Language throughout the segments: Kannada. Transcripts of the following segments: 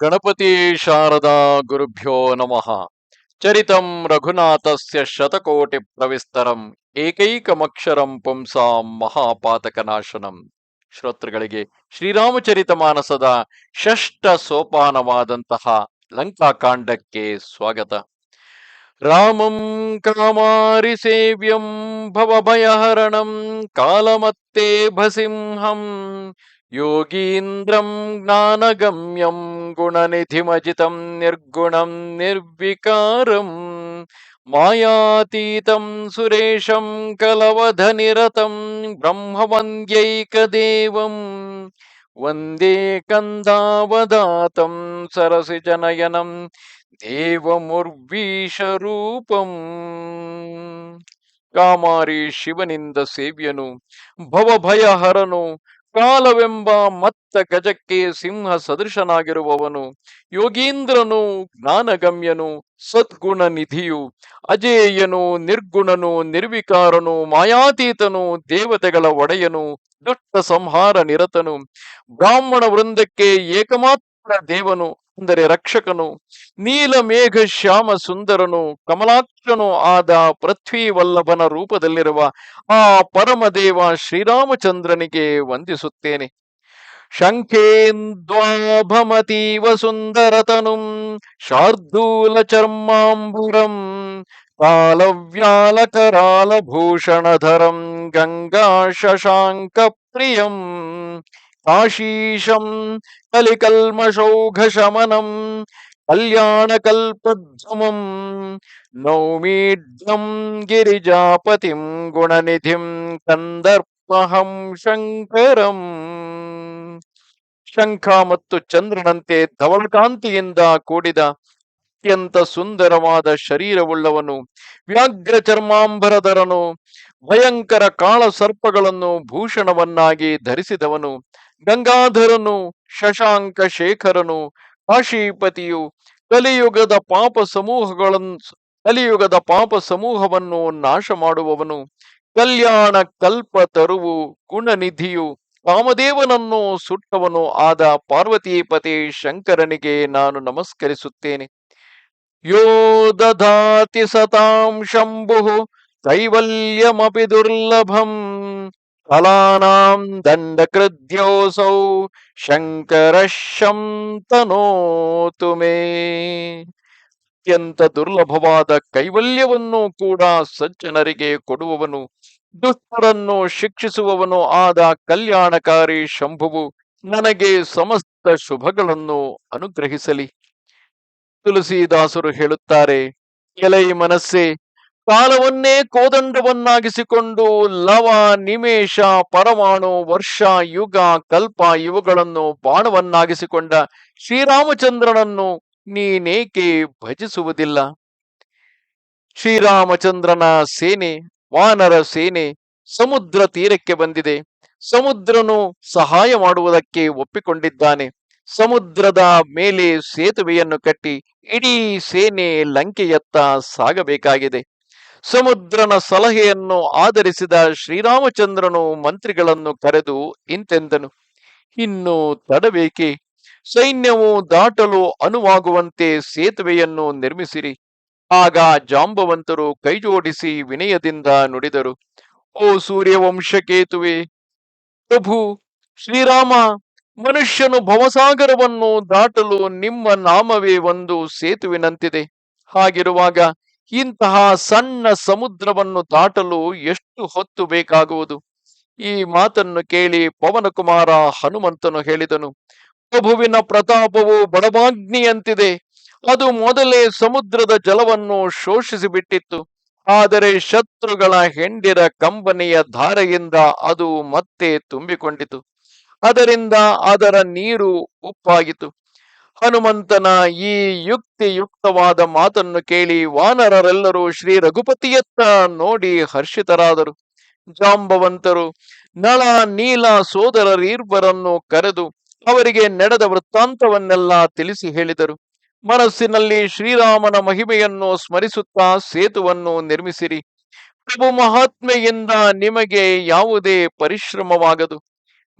ಗಣಪತಿ ಶಾರದಾ ಗುರುಭ್ಯೋ ನಮಃ. ಚರಿತಂ ರಘುನಾಥಸ್ಯ ಶತಕೋಟಿ ಪ್ರವಿಸ್ತರಂ ಏಕೈಕಮಕ್ಷರಂ ಪುಂಸಾಂ ಮಹಾಪಾತಕನಾಶನಂ. ಶ್ರೋತೃಗಳಿಗೆ ಶ್ರೀರಾಮಚರಿತಮಾನಸದ ಷಷ್ಠ ಸೋಪಾನವಾದಂತಹ ಲಂಕಾಕಾಂಡಕ್ಕೆ ಸ್ವಾಗತ. ರಾಮಂ ಕಾಮಾರಿ ಸೇವ್ಯಂ ಭವಭಯಹರಣಂ ಕಾಲಮತ್ತೆ ಭಸಿಂಹಂ ಯೋಗೀಂದ್ರಂ ಜ್ಞಾನಗಮ್ಯಂ ಗುಣನಿಧಿಮಜಿತಂ ನಿರ್ಗುಣಂ ನಿರ್ವಿಕಾರಂ ಮಾಯಾತೀತಂ ಸುರೇಶಂ ಕಲವಧನಿರತಂ ಬ್ರಹ್ಮವಂದ್ಯೈಕದೇವಂ ವಂದೇ ಕಂದಾವದಾತಂ ಸರಸಿಜನಯನಂ ದೇವಮುರ್ವೀಶರೂಪಂ. ಕಾಮಾರಿ ಶಿವನಿಂದ ಸೇವ್ಯನು, ಭವಭಯಹರನು ಕಾಲವೆಂಬ ಮತ್ತ ಗಜಕ್ಕೆ ಸಿಂಹ ಸದೃಶನಾಗಿರುವವನು, ಯೋಗೀಂದ್ರನು ಜ್ಞಾನಗಮ್ಯನು, ಸದ್ಗುಣ ನಿಧಿಯು, ಅಜೇಯನು ನಿರ್ಗುಣನು, ನಿರ್ವಿಕಾರನು, ಮಾಯಾತೀತನು, ದೇವತೆಗಳ ಒಡೆಯನು, ದುಷ್ಟ ಸಂಹಾರ ನಿರತನು, ಬ್ರಾಹ್ಮಣ ವೃಂದಕ್ಕೆ ಏಕಮಾತ್ರ ದೇವನು. ಅಂದರೆ ರಕ್ಷಕನು ನೀಲಮೇಘ ಶ್ಯಾಮ ಸುಂದರನು ಕಮಲಾಕ್ಷನು ಆದ ಪೃಥ್ವಿ ವಲ್ಲಭನ ರೂಪದಲ್ಲಿರುವ ಆ ಪರಮದೇವ ಶ್ರೀರಾಮಚಂದ್ರನಿಗೆ ವಂದಿಸುತ್ತೇನೆ. ಶಂಖೇಂದ್ವಾಭಮತೀವ ಸುಂದರತನು ಶಾರ್ದೂಲ ಚರ್ಮಾಂಬುರಂ ಕಾಲವ್ಯಾಲಕರಾಲಭೂಷಣಧರಂ ಗಂಗಾ ಶಶಾಂಕ ಪ್ರಿಯಂ ಕಾಶೀಶಂ ಕಲಿಕಲ್ಮಷೌಘಶಮನಂ ಕಲ್ಯಾಣಕಲ್ಪಧ್ವಮಂ ನೌಮೀಢ್ಯಂ ಗಿರಿಜಾಪತಿಂ ಗುಣನಿಧಿಂ ಕಂದರ್ಪಹಂ ಶಂಕರಂ ಶಂಖ ಮತ್ತು ಚಂದ್ರನಂತೆ ಧವಳಕಾಂತಿಯಿಂದ ಕೂಡಿದ ಅತ್ಯಂತ ಸುಂದರವಾದ ಶರೀರವುಳ್ಳವನು ವ್ಯಾಘ್ರ ಚರ್ಮಾಂಬರಧರನು ಭಯಂಕರ ಕಾಳ ಸರ್ಪಗಳನ್ನು ಭೂಷಣವನ್ನಾಗಿ ಧರಿಸಿದವನು. ಗಂಗಾಧರನು, ಶಶಾಂಕ ಶೇಖರನು, ಕಾಶೀಪತಿಯು ಕಲಿಯುಗದ ಪಾಪ ಸಮೂಹಗಳನ್ನು ಕಲಿಯುಗದ ಪಾಪ ಸಮೂಹವನ್ನು ನಾಶ ಮಾಡುವವನು ಕಲ್ಯಾಣ ಕಲ್ಪ ತರುವು ಗುಣನಿಧಿಯು ಕಾಮದೇವನನ್ನು ಸುಟ್ಟವನು. ಆದ ಪಾರ್ವತೀಪತಿ ಶಂಕರನಿಗೆ ನಾನು ನಮಸ್ಕರಿಸುತ್ತೇನೆ. ಯೋ ದಧಾತಿ ಸತಾಂ ಶಂಭು, ಕೈವಲ್ಯಮಪಿ ದುರ್ಲಭಂ. ಫಲಾನಾಂ ದಂಡಕೃದ್ಯೋಸೌ ಶಂತನೋತು ಮೇ ಅತ್ಯಂತ ದುರ್ಲಭವಾದ ಕೈವಲ್ಯವನ್ನು ಕೂಡ ಸಜ್ಜನರಿಗೆ ಕೊಡುವವನು, ದುಷ್ಟರನ್ನು ಶಿಕ್ಷಿಸುವವನು ಆದ ಕಲ್ಯಾಣಕಾರಿ ಶಂಭುವು ನನಗೆ ಸಮಸ್ತ ಶುಭಗಳನ್ನು ಅನುಗ್ರಹಿಸಲಿ. ತುಳಸಿದಾಸರು ಹೇಳುತ್ತಾರೆ, ಎಲೈ ಮನಸ್ಸೆ ಕಾಲವನ್ನೇ ಕೋದಂಡವನ್ನಾಗಿಸಿಕೊಂಡು ಲವ, ನಿಮೇಷ, ಪರಮಾಣು, ವರ್ಷ, ಯುಗ, ಕಲ್ಪ ಇವುಗಳನ್ನು ಬಾಣವನ್ನಾಗಿಸಿಕೊಂಡ ಶ್ರೀರಾಮಚಂದ್ರನನ್ನು ನೀನೇಕೆ ಭಜಿಸುವುದಿಲ್ಲ? ಶ್ರೀರಾಮಚಂದ್ರನ ಸೇನೆ, ವಾನರ ಸೇನೆ, ಸಮುದ್ರ ತೀರಕ್ಕೆ ಬಂದಿದೆ. ಸಮುದ್ರನು ಸಹಾಯ ಮಾಡುವುದಕ್ಕೆ ಒಪ್ಪಿಕೊಂಡಿದ್ದಾನೆ. ಸಮುದ್ರದ ಮೇಲೆ ಸೇತುವೆಯನ್ನು ಕಟ್ಟಿ ಇಡೀ ಸೇನೆ ಲಂಕೆಯತ್ತ ಸಾಗಬೇಕಾಗಿದೆ. ಸಮುದ್ರನ ಸಲಹೆಯನ್ನು ಆಧರಿಸಿದ ಶ್ರೀರಾಮಚಂದ್ರನು ಮಂತ್ರಿಗಳನ್ನು ಕರೆದು ಇಂತೆಂದನು. ಇನ್ನು ತಡಬೇಕೆ? ಸೈನ್ಯವು ದಾಟಲು ಅನುವಾಗುವಂತೆ ಸೇತುವೆಯನ್ನು ನಿರ್ಮಿಸಿರಿ. ಆಗ ಜಾಂಬವಂತರು ಕೈಜೋಡಿಸಿ ವಿನಯದಿಂದ ನುಡಿದರು. ಓ ಸೂರ್ಯವಂಶಕೇತುವೆ, ಪ್ರಭು, ಶ್ರೀರಾಮ, ಮನುಷ್ಯನು ಭವಸಾಗರವನ್ನು ದಾಟಲು ನಿಮ್ಮ ನಾಮವೇ ಒಂದು ಸೇತುವಿನಂತಿದೆ. ಹಾಗಿರುವಾಗ ಇಂತಹ ಸಣ್ಣ ಸಮುದ್ರವನ್ನು ದಾಟಲು ಎಷ್ಟು ಹೊತ್ತು ಬೇಕಾಗುವುದು? ಈ ಮಾತನ್ನು ಕೇಳಿ ಪವನಕುಮಾರ ಹನುಮಂತನು ಹೇಳಿದನು, ಪ್ರಭುವಿನ ಪ್ರತಾಪವು ಬಡವಾಗ್ನಿಯಂತಿದೆ ಅದು ಮೊದಲೇ ಸಮುದ್ರದ ಜಲವನ್ನು ಶೋಷಿಸಿಬಿಟ್ಟಿತ್ತು. ಆದರೆ ಶತ್ರುಗಳ ಹೆಂಡಿರ ಕಂಬನಿಯ ಧಾರೆಯಿಂದ ಅದು ಮತ್ತೆ ತುಂಬಿಕೊಂಡಿತು. ಅದರಿಂದ ಅದರ ನೀರು ಉಪ್ಪಾಗಿತು ಹನುಮಂತನ ಈ ಯುಕ್ತಿಯುಕ್ತವಾದ ಮಾತನ್ನು ಕೇಳಿ ವಾನರರೆಲ್ಲರೂ ಶ್ರೀ ರಘುಪತಿಯತ್ತ ನೋಡಿ ಹರ್ಷಿತರಾದರು. ಜಾಂಬವಂತರು, ನಳ ನೀಲ ಸೋದರರೀರ್ವರನ್ನು ಕರೆದು ಅವರಿಗೆ ನಡೆದ ವೃತ್ತಾಂತವನ್ನೆಲ್ಲ ತಿಳಿಸಿ ಹೇಳಿದರು. ಮನಸ್ಸಿನಲ್ಲಿ ಶ್ರೀರಾಮನ ಮಹಿಮೆಯನ್ನು ಸ್ಮರಿಸುತ್ತಾ ಸೇತುವನ್ನು ನಿರ್ಮಿಸಿರಿ. ಪ್ರಭು ಮಹಾತ್ಮೆಯಿಂದ ನಿಮಗೆ ಯಾವುದೇ ಪರಿಶ್ರಮವಾಗದು.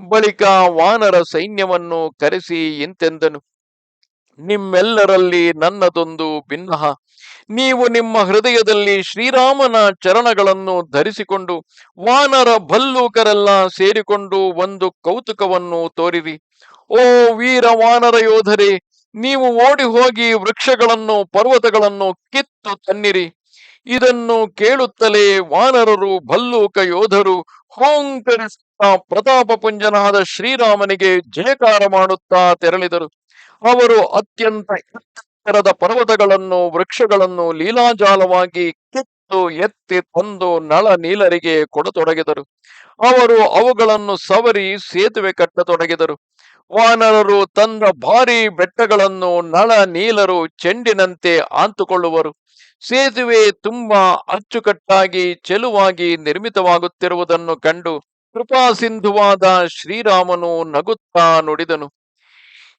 ಬಳಿಕ ವಾನರ ಸೈನ್ಯವನ್ನು ಕರೆಸಿ ಇಂತೆಂದನು. ನಿಮ್ಮೆಲ್ಲರಲ್ಲಿ ನನ್ನದೊಂದು ಭಿನ್ನಹ ನೀವು ನಿಮ್ಮ ಹೃದಯದಲ್ಲಿ ಶ್ರೀರಾಮನ ಚರಣಗಳನ್ನು ಧರಿಸಿಕೊಂಡು ವಾನರ ಭಲ್ಲೂಕರೆಲ್ಲ ಸೇರಿಕೊಂಡು ಒಂದು ಕೌತುಕವನ್ನು ತೋರಿರಿ. ಓ ವೀರ ವಾನರ ಯೋಧರೇ, ನೀವು ಓಡಿ ಹೋಗಿ ವೃಕ್ಷಗಳನ್ನು, ಪರ್ವತಗಳನ್ನು ಕಿತ್ತು ತನ್ನಿರಿ. ಇದನ್ನು ಕೇಳುತ್ತಲೇ ವಾನರರು, ಭಲ್ಲೂಕ ಯೋಧರು ಹೋಂಕರಿಸುತ್ತಾ ಪ್ರತಾಪ ಪುಂಜನಾದ ಶ್ರೀರಾಮನಿಗೆ ಜಯಕಾರ ಮಾಡುತ್ತಾ ತೆರಳಿದರು. ಅವರು ಅತ್ಯಂತ ಎತ್ತರದ ಪರ್ವತಗಳನ್ನು, ವೃಕ್ಷಗಳನ್ನು ಲೀಲಾಜಾಲವಾಗಿ ಕಿತ್ತು, ಎತ್ತಿ ತಂದು ನಳ ನೀಲರಿಗೆ ಕೊಡತೊಡಗಿದರು. ಅವರು ಅವುಗಳನ್ನು ಸವರಿ ಸೇತುವೆ ಕಟ್ಟತೊಡಗಿದರು. ವಾನರರು ತಂದ ಭಾರಿ ಬೆಟ್ಟಗಳನ್ನು ನಳ ನೀಲರು ಚೆಂಡಿನಂತೆ ಆಂತುಕೊಳ್ಳುವರು. ಸೇತುವೆ ತುಂಬಾ ಅಚ್ಚುಕಟ್ಟಾಗಿ ಚೆಲುವಾಗಿ ನಿರ್ಮಿತವಾಗುತ್ತಿರುವುದನ್ನು ಕಂಡು ಕೃಪಾಸಿಂಧುವಾದ ಶ್ರೀರಾಮನು ನಗುತ್ತಾ ನುಡಿದನು.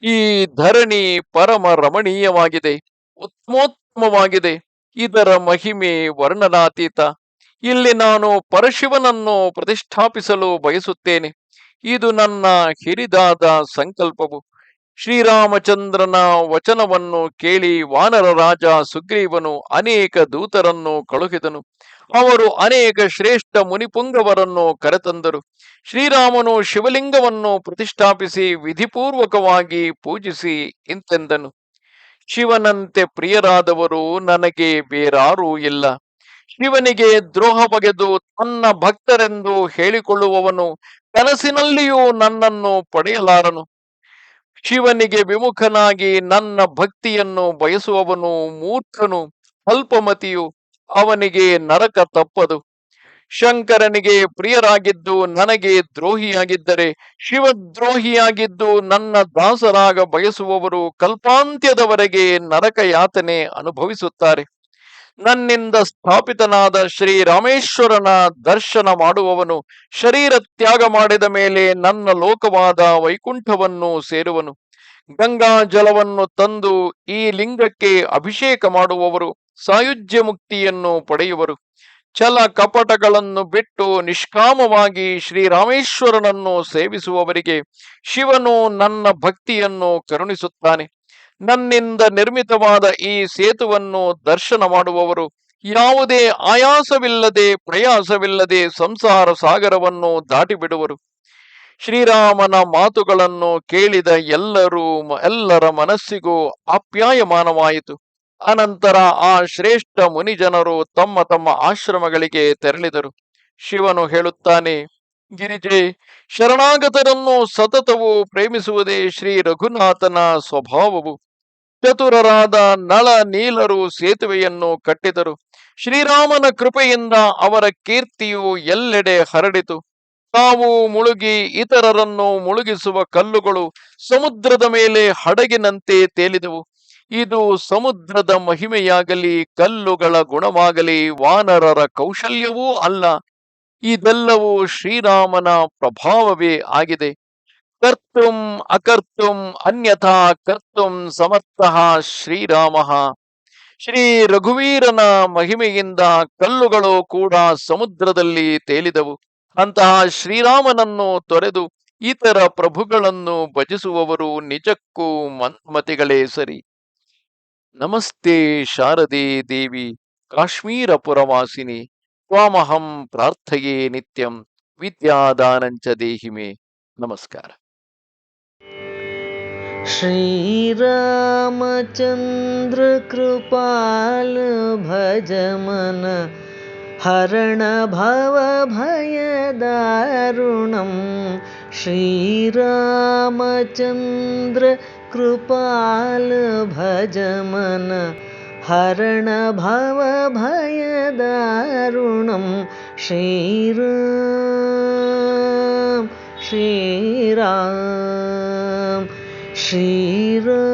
ಈ ಧರಣಿ ಪರಮ ರಮಣೀಯವಾಗಿದೆ ಉತ್ತಮೋತ್ತಮವಾಗಿದೆ ಇದರ ಮಹಿಮೆ ವರ್ಣನಾತೀತ. ಇಲ್ಲಿ ನಾನು ಪರಶಿವನನ್ನು ಪ್ರತಿಷ್ಠಾಪಿಸಲು ಬಯಸುತ್ತೇನೆ. ಇದು ನನ್ನ ಹಿರಿದಾದ ಸಂಕಲ್ಪವು. ಶ್ರೀರಾಮಚಂದ್ರನ ವಚನವನ್ನು ಕೇಳಿ ವಾನರ ರಾಜ ಸುಗ್ರೀವನು ಅನೇಕ ದೂತರನ್ನು ಕಳುಹಿದನು. ಅವರು ಅನೇಕ ಶ್ರೇಷ್ಠ ಮುನಿಪುಂಗವರನ್ನು ಕರೆತಂದರು. ಶ್ರೀರಾಮನು ಶಿವಲಿಂಗವನ್ನು ಪ್ರತಿಷ್ಠಾಪಿಸಿ ವಿಧಿಪೂರ್ವಕವಾಗಿ ಪೂಜಿಸಿ ಇಂತೆಂದನು. ಶಿವನಂತೆ ಪ್ರಿಯರಾದವರು ನನಗೆ ಬೇರಾರೂ ಇಲ್ಲ. ಶಿವನಿಗೆ ದ್ರೋಹ ಬಗೆದು ತನ್ನ ಭಕ್ತರೆಂದು ಹೇಳಿಕೊಳ್ಳುವವನು ಕನಸಿನಲ್ಲಿಯೂ ನನ್ನನ್ನು ಪಡೆಯಲಾರನು. ಶಿವನಿಗೆ ವಿಮುಖನಾಗಿ ನನ್ನ ಭಕ್ತಿಯನ್ನು ಬಯಸುವವನು ಮೂರ್ಖನು, ಅಲ್ಪಮತಿಯು ಅವನಿಗೆ ನರಕ ತಪ್ಪದು. ಶಂಕರನಿಗೆ ಪ್ರಿಯರಾಗಿದ್ದು ನನಗೆ ದ್ರೋಹಿಯಾಗಿದ್ದರೆ ಶಿವದ್ರೋಹಿಯಾಗಿದ್ದು ನನ್ನ ದಾಸರಾಗ ಬಯಸುವವರು ಕಲ್ಪಾಂತ್ಯದವರೆಗೆ ನರಕ ಯಾತನೆ ಅನುಭವಿಸುತ್ತಾರೆ. ನನ್ನಿಂದ ಸ್ಥಾಪಿತನಾದ ಶ್ರೀರಾಮೇಶ್ವರನ ದರ್ಶನ ಮಾಡುವವನು ಶರೀರ ತ್ಯಾಗ ಮಾಡಿದ ಮೇಲೆ ನನ್ನ ಲೋಕವಾದ ವೈಕುಂಠವನ್ನು ಸೇರುವನು. ಗಂಗಾ ಜಲವನ್ನು ತಂದು ಈ ಲಿಂಗಕ್ಕೆ ಅಭಿಷೇಕ ಮಾಡುವವರು ಸಾಯುಜ್ಯ ಮುಕ್ತಿಯನ್ನು ಪಡೆಯುವರು. ಛಲ ಕಪಟಗಳನ್ನು ಬಿಟ್ಟು ನಿಷ್ಕಾಮವಾಗಿ ಶ್ರೀರಾಮೇಶ್ವರನನ್ನು ಸೇವಿಸುವವರಿಗೆ ಶಿವನು ನನ್ನ ಭಕ್ತಿಯನ್ನು ಕರುಣಿಸುತ್ತಾನೆ. ನನ್ನಿಂದ ನಿರ್ಮಿತವಾದ ಈ ಸೇತುವನ್ನು ದರ್ಶನ ಮಾಡುವವರು ಯಾವುದೇ ಆಯಾಸವಿಲ್ಲದೆ ಪ್ರಯಾಸವಿಲ್ಲದೆ ಸಂಸಾರ ಸಾಗರವನ್ನು ದಾಟಿಬಿಡುವರು. ಶ್ರೀರಾಮನ ಮಾತುಗಳನ್ನು ಕೇಳಿದ ಎಲ್ಲರೂ ಎಲ್ಲರ ಮನಸ್ಸಿಗೂ ಆಪ್ಯಾಯಮಾನವಾಯಿತು ಅನಂತರ ಆ ಶ್ರೇಷ್ಠ ಮುನಿಜನರು ತಮ್ಮ ತಮ್ಮ ಆಶ್ರಮಗಳಿಗೆ ತೆರಳಿದರು. ಶಿವನು ಹೇಳುತ್ತಾನೆ, ಗಿರಿಜೆ, ಶರಣಾಗತರನ್ನು ಸತತವು ಪ್ರೇಮಿಸುವುದೇ ಶ್ರೀ ರಘುನಾಥನ ಸ್ವಭಾವವು. ಚತುರರಾದ ನಳ ನೀಲರು ಸೇತುವೆಯನ್ನು ಕಟ್ಟಿದರು. ಶ್ರೀರಾಮನ ಕೃಪೆಯಿಂದ ಅವರ ಕೀರ್ತಿಯು ಎಲ್ಲೆಡೆ ಹರಡಿತು. ತಾವು ಮುಳುಗಿ ಇತರರನ್ನು ಮುಳುಗಿಸುವ ಕಲ್ಲುಗಳು ಸಮುದ್ರದ ಮೇಲೆ ಹಡಗಿನಂತೆ ತೇಲಿದವು. ಇದು ಸಮುದ್ರದ ಮಹಿಮೆಯಾಗಲಿ, ಕಲ್ಲುಗಳ ಗುಣವಾಗಲಿ, ವಾನರರ ಕೌಶಲ್ಯವೂ ಅಲ್ಲ. ಇದೆಲ್ಲವೂ ಶ್ರೀರಾಮನ ಪ್ರಭಾವವೇ ಆಗಿದೆ. ಕರ್ತುಂ ಅಕರ್ತುಂ ಅನ್ಯಥಾ ಕರ್ತುಂ ಸಮರ್ಥಃ ಶ್ರೀರಾಮ. ಶ್ರೀ ರಘುವೀರನ ಮಹಿಮೆಯಿಂದ ಕಲ್ಲುಗಳು ಕೂಡ ಸಮುದ್ರದಲ್ಲಿ ತೇಲಿದವು. ಅಂತಹ ಶ್ರೀರಾಮನನ್ನು ತೊರೆದು ಇತರ ಪ್ರಭುಗಳನ್ನು ಭಜಿಸುವವರು ನಿಜಕ್ಕೂ ಮನ್ಮತಿಗಳೇ ಸರಿ. नमस्ते शारदे देवि काश्मीरपुरवासिनि त्वामहं प्रार्थये नित्यं विद्यादानं च देहि मे। नमस्कार। श्रीरामचन्द्रकृपालभजमन हरण भवभयदारुणम् श्रीरामचन्द्र कृपाल भजमन हरणभवभयदारुणं श्रीराम श्रीराम श्रीराम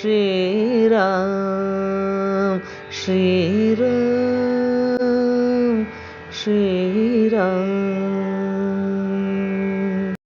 श्रीराम श्री